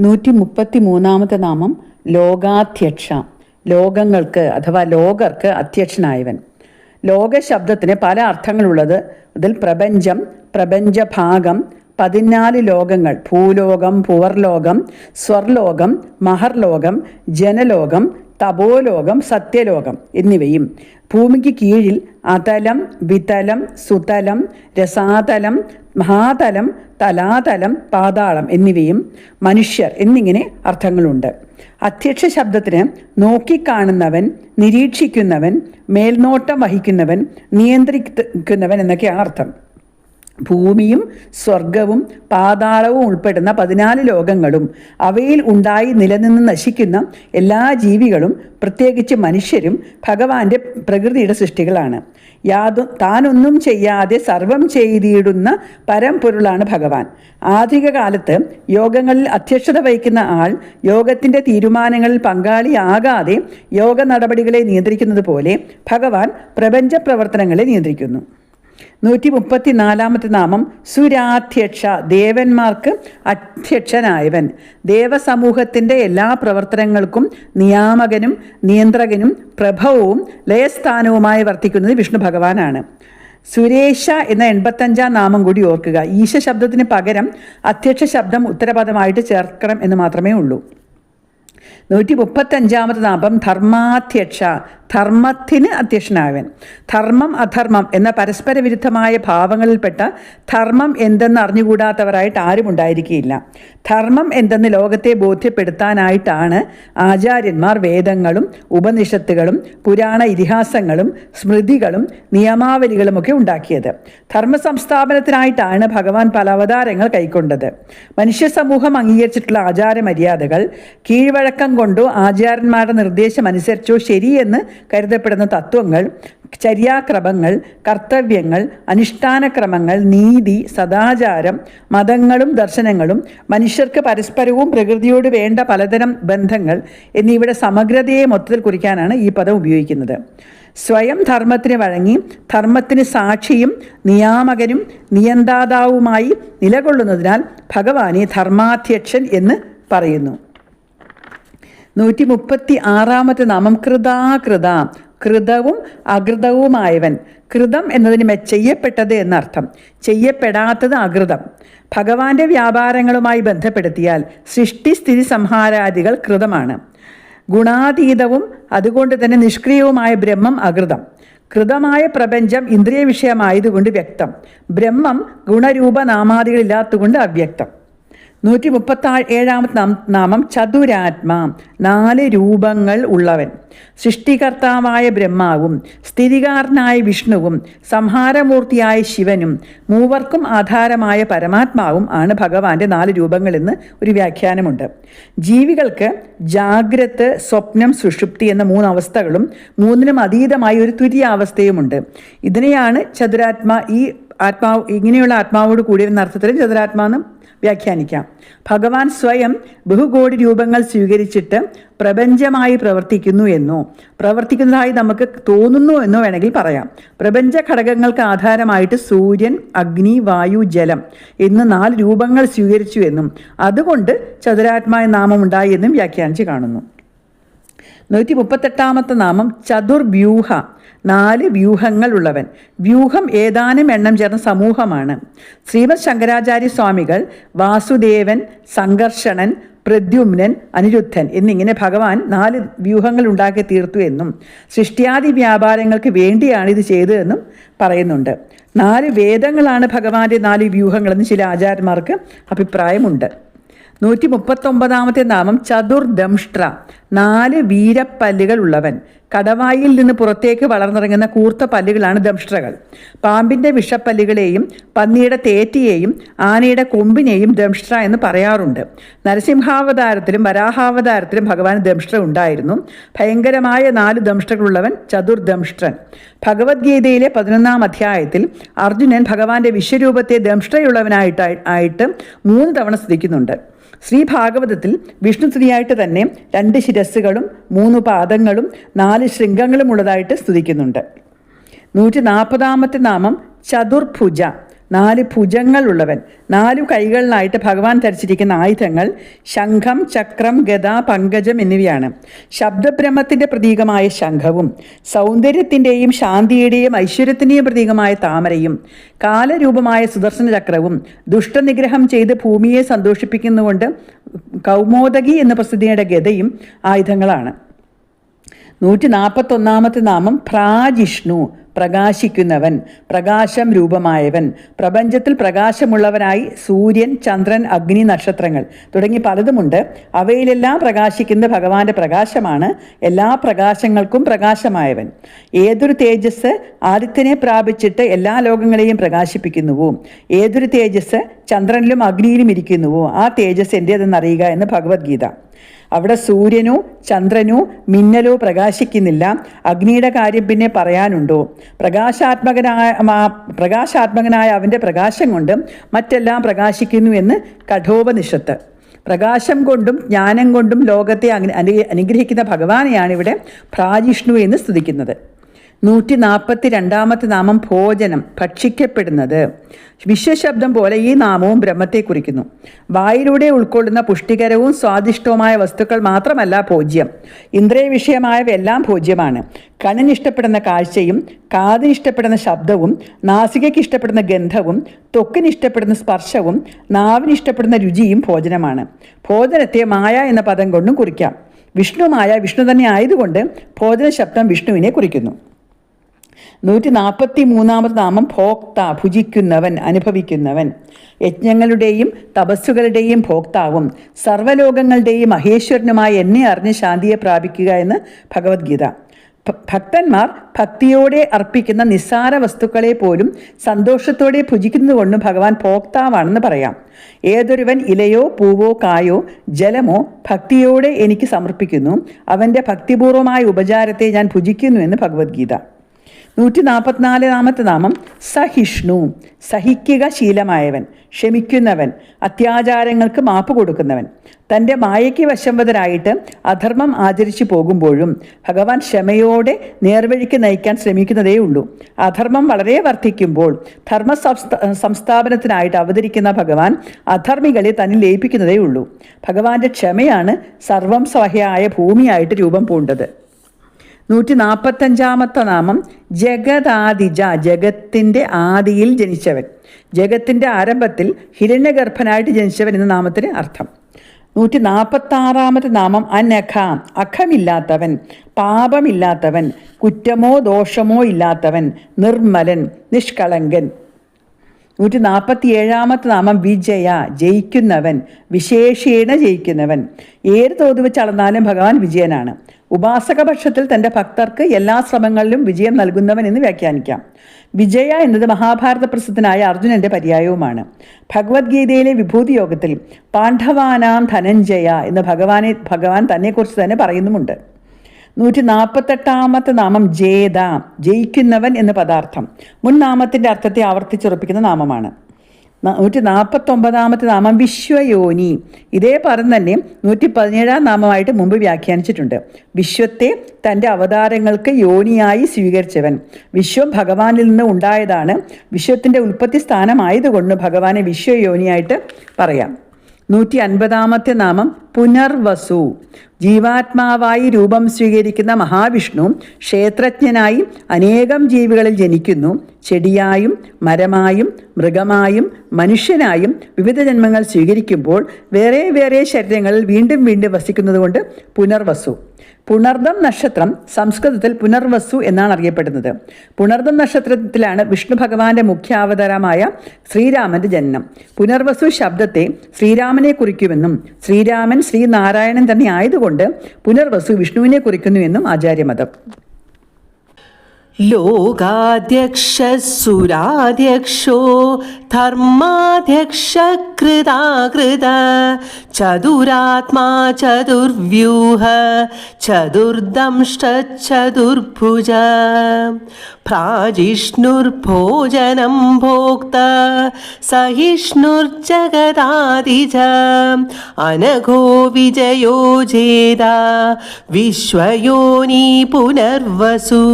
നൂറ്റി മുപ്പത്തി മൂന്നാമത്തെ നാമം ലോകാധ്യക്ഷ. ലോകങ്ങൾക്ക് അഥവാ ലോകർക്ക് അധ്യക്ഷനായവൻ. ലോക ശബ്ദത്തിന് പല അർത്ഥങ്ങളുള്ളത്. അതിൽ പ്രപഞ്ചം പ്രപഞ്ചഭാഗം പതിനാല് ലോകങ്ങൾ ഭൂലോകം പുവർലോകം സ്വർലോകം മഹർലോകം ജനലോകം തപോലോകം സത്യലോകം എന്നിവയും. ഭൂമിക്ക് കീഴിൽ അതലം വിതലം സുതലം രസാതലം മഹാതലം തലാതലം പാതാളം എന്നിവയും മനുഷ്യർ എന്നിങ്ങനെ അർത്ഥങ്ങളുണ്ട്. അധ്യക്ഷ ശബ്ദത്തിന് നോക്കിക്കാണുന്നവൻ നിരീക്ഷിക്കുന്നവൻ മേൽനോട്ടം വഹിക്കുന്നവൻ നിയന്ത്രിക്കുന്നവൻ എന്നൊക്കെയാണ് അർത്ഥം. ഭൂമിയും സ്വർഗവും പാതാളവും ഉൾപ്പെടുന്ന പതിനാല് ലോകങ്ങളും അവയിൽ ഉണ്ടായി നിലനിന്ന് നശിക്കുന്ന എല്ലാ ജീവികളും പ്രത്യേകിച്ച് മനുഷ്യരും ഭഗവാന്റെ പ്രകൃതിയുടെ സൃഷ്ടികളാണ്. യാതൊ താനൊന്നും ചെയ്യാതെ സർവം ചെയ്തിടുന്ന പരംപൊരുളാണ് ഭഗവാൻ. ആധുനിക കാലത്ത് യോഗങ്ങളിൽ അധ്യക്ഷത വഹിക്കുന്ന ആൾ യോഗത്തിന്റെ തീരുമാനങ്ങളിൽ പങ്കാളിയാകാതെ യോഗ നടപടികളെ നിയന്ത്രിക്കുന്നത് പോലെ ഭഗവാൻ പ്രപഞ്ച പ്രവർത്തനങ്ങളെ നിയന്ത്രിക്കുന്നു. നൂറ്റി മുപ്പത്തി നാലാമത്തെ നാമം സുരാധ്യക്ഷ ദേവന്മാർക്ക് അധ്യക്ഷനായവൻ. ദേവസമൂഹത്തിന്റെ എല്ലാ പ്രവർത്തനങ്ങൾക്കും നിയാമകനും നിയന്ത്രകനും പ്രഭവവും ലയസ്ഥാനവുമായി വർത്തിക്കുന്നത് വിഷ്ണു ഭഗവാനാണ്. സുരേഷ എന്ന എൺപത്തഞ്ചാം നാമം കൂടി ഓർക്കുക. ഈശ ശബ്ദത്തിന് പകരം അധ്യക്ഷ ശബ്ദം ഉത്തരപദമായിട്ട് ചേർക്കണം എന്ന് മാത്രമേ ഉള്ളൂ. നൂറ്റി മുപ്പത്തഞ്ചാമത് നാമം ധർമാധ്യക്ഷ ധർമ്മത്തിന് അധ്യക്ഷനാവൻ ധർമ്മം അധർമ്മം എന്ന പരസ്പര വിരുദ്ധമായ ഭാവങ്ങളിൽപ്പെട്ട ധർമ്മം എന്തെന്ന് അറിഞ്ഞുകൂടാത്തവരായിട്ട് ആരും ഉണ്ടായിരിക്കില്ല ധർമ്മം എന്തെന്ന് ലോകത്തെ ബോധ്യപ്പെടുത്താനായിട്ടാണ് ആചാര്യന്മാർ വേദങ്ങളും ഉപനിഷത്തുകളും പുരാണ ഇതിഹാസങ്ങളും സ്മൃതികളും നിയമാവലികളുമൊക്കെ ഉണ്ടാക്കിയത്. ധർമ്മ സംസ്ഥാപനത്തിനായിട്ടാണ് ഭഗവാൻ പല അവതാരങ്ങൾ കൈക്കൊണ്ടത്. മനുഷ്യ സമൂഹം അംഗീകരിച്ചിട്ടുള്ള ആചാര മര്യാദകൾ കീഴ്വഴക്കം കൊണ്ടോ ആചാര്യന്മാരുടെ നിർദ്ദേശം അനുസരിച്ചോ ശരിയെന്ന് കരുതപ്പെടുന്ന തത്വങ്ങൾ ചര്യാക്രമങ്ങൾ കർത്തവ്യങ്ങൾ അനുഷ്ഠാനക്രമങ്ങൾ നീതി സദാചാരം മതങ്ങളും ദർശനങ്ങളും മനുഷ്യർക്ക് പരസ്പരവും പ്രകൃതിയോട് വേണ്ട പലതരം ബന്ധങ്ങൾ എന്നിവയുടെ സമഗ്രതയെ മൊത്തത്തിൽ കുറിക്കാനാണ് ഈ പദം ഉപയോഗിക്കുന്നത്. സ്വയം ധർമ്മത്തിന് വഴങ്ങി ധർമ്മത്തിന് സാക്ഷിയും നിയാമകനും നിയന്താതാവുമായി നിലകൊള്ളുന്നതിനാൽ ഭഗവാനെ ധർമാധ്യക്ഷൻ എന്ന് പറയുന്നു. നൂറ്റി മുപ്പത്തി ആറാമത്തെ നാമം കൃതാകൃത കൃതവും അകൃതവുമായവൻ. കൃതം എന്നതിന് ചെയ്യപ്പെട്ടത് എന്നർത്ഥം. ചെയ്യപ്പെടാത്തത് അകൃതം. ഭഗവാന്റെ വ്യാപാരങ്ങളുമായി ബന്ധപ്പെടുത്തിയാൽ സൃഷ്ടി സ്ഥിതി സംഹാരാദികൾ കൃതമാണ്. ഗുണാതീതവും അതുകൊണ്ട് തന്നെ നിഷ്ക്രിയവുമായ ബ്രഹ്മം അകൃതം. കൃതമായ പ്രപഞ്ചം ഇന്ദ്രിയ വിഷയമായതുകൊണ്ട് വ്യക്തം. ബ്രഹ്മം ഗുണരൂപ നാമാദികളില്ലാത്തതുകൊണ്ട് അവ്യക്തം. നൂറ്റി മുപ്പത്തി ഏഴാമത്തെ നാമം ചതുരാത്മാ. നാല് രൂപങ്ങൾ ഉള്ളവൻ. സൃഷ്ടികർത്താവായ ബ്രഹ്മാവും സ്ഥിതികാരനായ വിഷ്ണുവും സംഹാരമൂർത്തിയായ ശിവനും മൂവർക്കും ആധാരമായ പരമാത്മാവും ആണ് ഭഗവാന്റെ നാല് രൂപങ്ങളെന്ന് ഒരു വ്യാഖ്യാനമുണ്ട്. ജീവികൾക്ക് ജാഗ്രത് സ്വപ്നം സുഷുപ്തി എന്ന മൂന്നവസ്ഥകളും മൂന്നിനും അതീതമായ ഒരു തുര്യാവസ്ഥയുമുണ്ട് ഇതിനെയാണ് ചതുരാത്മാ ഈ ആത്മാവ് ഇങ്ങനെയുള്ള ആത്മാവോട് കൂടിയ അർത്ഥത്തിൽ ചതുരാത്മാന്ന് വ്യാഖ്യാനിക്കാം. ഭഗവാൻ സ്വയം ബഹുകോടി രൂപങ്ങൾ സ്വീകരിച്ചിട്ട് പ്രപഞ്ചമായി പ്രവർത്തിക്കുന്നു എന്നോ. പ്രവർത്തിക്കുന്നതായി നമുക്ക് തോന്നുന്നു എന്നോ വേണമെങ്കിൽ പറയാം. പ്രപഞ്ച ഘടകങ്ങൾക്ക് ആധാരമായിട്ട് സൂര്യൻ അഗ്നി വായു ജലം എന്ന് നാല് രൂപങ്ങൾ സ്വീകരിച്ചു എന്നും അതുകൊണ്ട് ചതുരാത്മായ നാമം ഉണ്ടായി എന്നും വ്യാഖ്യാനിച്ച് കാണുന്നു. നൂറ്റി മുപ്പത്തെട്ടാമത്തെ നാമം ചതുർവ്യൂഹ. നാല് വ്യൂഹങ്ങളുള്ളവൻ. വ്യൂഹം ഏതാനും എണ്ണം ചേർന്ന സമൂഹമാണ്. ശ്രീമത് ശങ്കരാചാര്യ സ്വാമികൾ വാസുദേവൻ സംഘർഷണൻ പ്രദ്യുമ്നൻ അനിരുദ്ധൻ എന്നിങ്ങനെ ഭഗവാൻ നാല് വ്യൂഹങ്ങൾ ഉണ്ടാക്കി തീർത്തു എന്നും സൃഷ്ടിയാദി വ്യാപാരങ്ങൾക്ക് വേണ്ടിയാണ് ഇത് ചെയ്തതെന്നും പറയുന്നുണ്ട്. നാല് വേദങ്ങളാണ് ഭഗവാന്റെ നാല് വ്യൂഹങ്ങളെന്ന് ചില ആചാര്യന്മാർക്ക് അഭിപ്രായമുണ്ട്. നൂറ്റി മുപ്പത്തൊമ്പതാമത്തെ നാമം ചതുർദംഷ്ട്ര നാല് വീരപ്പല്ലുകൾ ഉള്ളവൻ കടവായിൽ നിന്ന് പുറത്തേക്ക് വളർന്നിറങ്ങുന്ന കൂർത്ത പല്ലുകളാണ് ദംഷ്ട്രകൾ. പാമ്പിന്റെ വിഷപ്പല്ലുകളെയും പന്നിയുടെ തേറ്റിയെയും ആനയുടെ കൊമ്പിനെയും ദംഷ്ട്ര എന്ന് പറയാറുണ്ട്. നരസിംഹാവതാരത്തിലും വരാഹാവതാരത്തിലും ഭഗവാൻ ദംഷ്ട്ര ഉണ്ടായിരുന്നു. ഭയങ്കരമായ നാല് ദംഷ്ട്രകളുള്ളവൻ ചതുർദംഷ്ട്രൻ. ഭഗവത്ഗീതയിലെ പതിനൊന്നാം അധ്യായത്തിൽ അർജുനൻ ഭഗവാന്റെ വിശ്വരൂപത്തെ ദംഷ്ട്രയുള്ളവനായിട്ട് ആയിട്ട് മൂന്ന് തവണ സ്തുതിക്കുന്നുണ്ട്. ശ്രീ ഭാഗവതത്തിൽ വിഷ്ണുസ്തുതിയായിട്ട് തന്നെ രണ്ട് ശിരസ്സുകളും മൂന്ന് പാദങ്ങളും നാല് ശൃംഗങ്ങളും ഉള്ളതായിട്ട് സ്തുതിക്കുന്നുണ്ട്. നൂറ്റി നാൽപ്പതാമത്തെ നാമം ചതുർഭുജ. നാല് ഭുജങ്ങളുള്ളവൻ. നാലു കൈകളിലായിട്ട് ഭഗവാൻ ധരിച്ചിരിക്കുന്ന ആയുധങ്ങൾ ശംഖം ചക്രം ഗത പങ്കജം എന്നിവയാണ്. ശബ്ദബ്രഹ്മത്തിന്റെ പ്രതീകമായ ശംഖവും സൗന്ദര്യത്തിന്റെയും ശാന്തിയുടെയും ഐശ്വര്യത്തിന്റെയും പ്രതീകമായ താമരയും കാലരൂപമായ സുദർശന ചക്രവും ദുഷ്ടനിഗ്രഹം ചെയ്ത് ഭൂമിയെ സന്തോഷിപ്പിക്കുന്നുകൊണ്ട് കൗമോദകി എന്ന പ്രസിദ്ധിയുടെ ഗതയും ആയുധങ്ങളാണ്. നൂറ്റി നാൽപ്പത്തൊന്നാമത്തെ നാമം പ്രാജിഷ്ണു. പ്രകാശിക്കുന്നവൻ പ്രകാശം രൂപമായവൻ. പ്രപഞ്ചത്തിൽ പ്രകാശമുള്ളവനായി സൂര്യൻ ചന്ദ്രൻ അഗ്നി നക്ഷത്രങ്ങൾ തുടങ്ങി പലതുമുണ്ട്. അവയിലെല്ലാം പ്രകാശിക്കുന്ന ഭഗവാന്റെ പ്രകാശമാണ്. എല്ലാ പ്രകാശങ്ങൾക്കും പ്രകാശമായവൻ. ഏതൊരു തേജസ് ആദിത്യനെ പ്രാപിച്ചിട്ട് എല്ലാ ലോകങ്ങളെയും പ്രകാശിപ്പിക്കുന്നുവോ? ഏതൊരു തേജസ് ചന്ദ്രനിലും അഗ്നിയിലും ഇരിക്കുന്നുവോ? ആ തേജസ് എന്റേതെന്നറിയുക എന്ന് ഭഗവത്ഗീത. അവിടെ സൂര്യനോ ചന്ദ്രനോ മിന്നലോ പ്രകാശിക്കുന്നില്ല. അഗ്നിയുടെ കാര്യം പിന്നെ പറയാനുണ്ടോ? പ്രകാശാത്മകനായ പ്രകാശാത്മകനായ അവന്റെ പ്രകാശം കൊണ്ട് മറ്റെല്ലാം പ്രകാശിക്കുന്നു എന്ന് കഠോപനിഷത്ത്. പ്രകാശം കൊണ്ടും ജ്ഞാനം കൊണ്ടും ലോകത്തെ അനു- അനു- അനുഗ്രഹിക്കുന്ന ഭഗവാനെയാണ് ഇവിടെ പ്രാജിഷ്ണു എന്ന് സ്തുതിക്കുന്നത്. നൂറ്റി നാൽപ്പത്തി രണ്ടാമത്തെ നാമം ഭോജനം ഭക്ഷിക്കപ്പെടുന്നത്. വിശ്വശബ്ദം പോലെ ഈ നാമവും ബ്രഹ്മത്തെ കുറിക്കുന്നു. വായിലൂടെ ഉൾക്കൊള്ളുന്ന പുഷ്ടികരവും സ്വാദിഷ്ടവുമായ വസ്തുക്കൾ മാത്രമല്ല ഭോജ്യം. ഇന്ദ്രിയ വിഷയമായവയെല്ലാം ഭോജ്യമാണ്. കണ്ണിന് ഇഷ്ടപ്പെടുന്ന കാഴ്ചയും കാതിന് ഇഷ്ടപ്പെടുന്ന ശബ്ദവും നാസികയ്ക്ക് ഇഷ്ടപ്പെടുന്ന ഗന്ധവും ത്വക്കിന് ഇഷ്ടപ്പെടുന്ന സ്പർശവും നാവിന് ഇഷ്ടപ്പെടുന്ന രുചിയും ഭോജനമാണ്. ഭോജനത്തെ മായ എന്ന പദം കൊണ്ടും കുറിക്കാം. വിഷ്ണുമായ വിഷ്ണു തന്നെ ആയതുകൊണ്ട് ഭോജന ശബ്ദം വിഷ്ണുവിനെ കുറിക്കുന്നു. നൂറ്റി നാൽപ്പത്തി മൂന്നാമത് നാമം ഭോക്ത ഭുജിക്കുന്നവൻ അനുഭവിക്കുന്നവൻ. യജ്ഞങ്ങളുടെയും തപസ്സുകളുടെയും ഭോക്താവും സർവലോകങ്ങളുടെയും മഹേശ്വരനുമായി എന്നെ അറിഞ്ഞ് ശാന്തിയെ പ്രാപിക്കുക എന്ന് ഭഗവത്ഗീത. ഭക്തന്മാർ ഭക്തിയോടെ അർപ്പിക്കുന്ന നിസ്സാര വസ്തുക്കളെ പോലും സന്തോഷത്തോടെ ഭുജിക്കുന്നതുകൊണ്ടും ഭഗവാൻ ഭോക്താവാണെന്ന് പറയാം. ഏതൊരുവൻ ഇലയോ പൂവോ കായോ ജലമോ ഭക്തിയോടെ എനിക്ക് സമർപ്പിക്കുന്നു. അവന്റെ ഭക്തിപൂർവമായ ഉപചാരത്തെ ഞാൻ ഭുജിക്കുന്നു എന്ന് ഭഗവത്ഗീത. നൂറ്റി നാൽപ്പത്തിനാലാമത്തെ നാമം സഹിഷ്ണു. സഹിക്കുക ശീലമായവൻ ക്ഷമിക്കുന്നവൻ അത്യാചാരങ്ങൾക്ക് മാപ്പ് കൊടുക്കുന്നവൻ. തന്റെ മായയ്ക്ക് വശംവതരായിട്ട് അധർമ്മം ആചരിച്ചു പോകുമ്പോഴും ഭഗവാൻ ക്ഷമയോടെ നേർവഴിക്ക് നയിക്കാൻ ശ്രമിക്കുന്നതേ ഉള്ളൂ. അധർമ്മം വളരെ വർദ്ധിക്കുമ്പോൾ ധർമ്മ സംസ്ഥ- സംസ്ഥാപനത്തിനായിട്ട് അവതരിക്കുന്ന ഭഗവാൻ അധർമ്മികളെ തന്നിൽ ലയിപ്പിക്കുന്നതേ ഉള്ളൂ. ഭഗവാന്റെ ക്ഷമയാണ് സർവം സഹയായ ഭൂമിയായിട്ട് രൂപം പൂണ്ടത്. നൂറ്റി നാൽപ്പത്തഞ്ചാമത്തെ നാമം ജഗദാദിജ ജഗത്തിന്റെ ആദിയിൽ ജനിച്ചവൻ. ജഗത്തിന്റെ ആരംഭത്തിൽ ഹിരണ്യഗർഭനായിട്ട് ജനിച്ചവൻ എന്ന നാമത്തിന് അർത്ഥം. നൂറ്റി നാൽപ്പത്താറാമത്തെ നാമം അനഖ അഖമില്ലാത്തവൻ പാപമില്ലാത്തവൻ കുറ്റമോ ദോഷമോ ഇല്ലാത്തവൻ നിർമ്മലൻ നിഷ്കളങ്കൻ. നൂറ്റി നാൽപ്പത്തി ഏഴാമത്തെ നാമം വിജയ ജയിക്കുന്നവൻ വിശേഷേണ ജയിക്കുന്നവൻ. ഏത് തോത് വെച്ച് അളന്നാലും ഭഗവാൻ വിജയനാണ്. ഉപാസക പക്ഷത്തിൽ തന്റെ ഭക്തർക്ക് എല്ലാ ശ്രമങ്ങളിലും വിജയം നൽകുന്നവൻ എന്ന് വ്യാഖ്യാനിക്കാം. വിജയ എന്നത് മഹാഭാരത പ്രസിദ്ധനായ അർജുനന്റെ പര്യായവുമാണ്. ഭഗവത്ഗീതയിലെ വിഭൂതി യോഗത്തിൽ പാണ്ഡവാനാം ധനഞ്ജയ എന്ന് ഭഗവാനെ ഭഗവാൻ തന്നെക്കുറിച്ച് തന്നെ പറയുന്നുമുണ്ട്. നൂറ്റി നാൽപ്പത്തെട്ടാമത്തെ നാമം ജേത ജയിക്കുന്നവൻ എന്ന പദാർത്ഥം. മുൻ നാമത്തിന്റെ അർത്ഥത്തെ ആവർത്തിച്ചുറപ്പിക്കുന്ന നാമമാണ്. നൂറ്റി നാൽപ്പത്തൊമ്പതാമത്തെ നാമം വിശ്വയോനി. ഇതേ പദം തന്നെ നൂറ്റി പതിനേഴാം നാമമായിട്ട് മുമ്പ് വ്യാഖ്യാനിച്ചിട്ടുണ്ട്. വിശ്വത്തെ തന്റെ അവതാരങ്ങൾക്ക് യോനിയായി സ്വീകരിച്ചവൻ. വിശ്വം ഭഗവാനിൽ നിന്ന് ഉണ്ടായതാണ്. വിശ്വത്തിന്റെ ഉൽപ്പത്തി സ്ഥാനമായതുകൊണ്ട് ഭഗവാനെ വിശ്വയോനിയായിട്ട് പറയാം. നൂറ്റി അൻപതാമത്തെ നാമം പുനർവസു. ജീവാത്മാവായി രൂപം സ്വീകരിക്കുന്ന മഹാവിഷ്ണു ക്ഷേത്രജ്ഞനായി അനേകം ജീവികളിൽ ജനിക്കുന്നു. ചെടിയായും മരമായും മൃഗമായും മനുഷ്യനായും വിവിധ ജന്മങ്ങൾ സ്വീകരിക്കുമ്പോൾ വേറെ വേറെ ശരീരങ്ങളിൽ വീണ്ടും വീണ്ടും വസിക്കുന്നതുകൊണ്ട് പുനർവസു. പുണർദം നക്ഷത്രം സംസ്കൃതത്തിൽ പുനർവസു എന്നാണ് അറിയപ്പെടുന്നത്. പുണർദം നക്ഷത്രത്തിലാണ് വിഷ്ണു ഭഗവാന്റെ മുഖ്യാവതാരമായ ശ്രീരാമന്റെ ജനനം. പുനർവസു ശബ്ദത്തെ ശ്രീരാമനെ കുറിക്കുമെന്നും ശ്രീരാമൻ ശ്രീനാരായണൻ തന്നെ ആയതുകൊണ്ട് പുനർവസു വിഷ്ണുവിനെ കുറിക്കുന്നുവെന്നും ആചാര്യമതം. ലോകാധ്യക്ഷസുരാധ്യക്ഷോ ധർമാധ്യക്ഷ കൃതാകൃത ചതുരാത്മാ ചതുർവ്യൂഹ ചതുർദംഷ്ട ചതുർഭുജ പ്രാജിഷ്ണുർഭോജനം ഭോക്ത സഹിഷ്ണുർജഗദാതിജ അനഘോ വിജയോ ജേത വിശ്വയോനി പുനർവസൂ.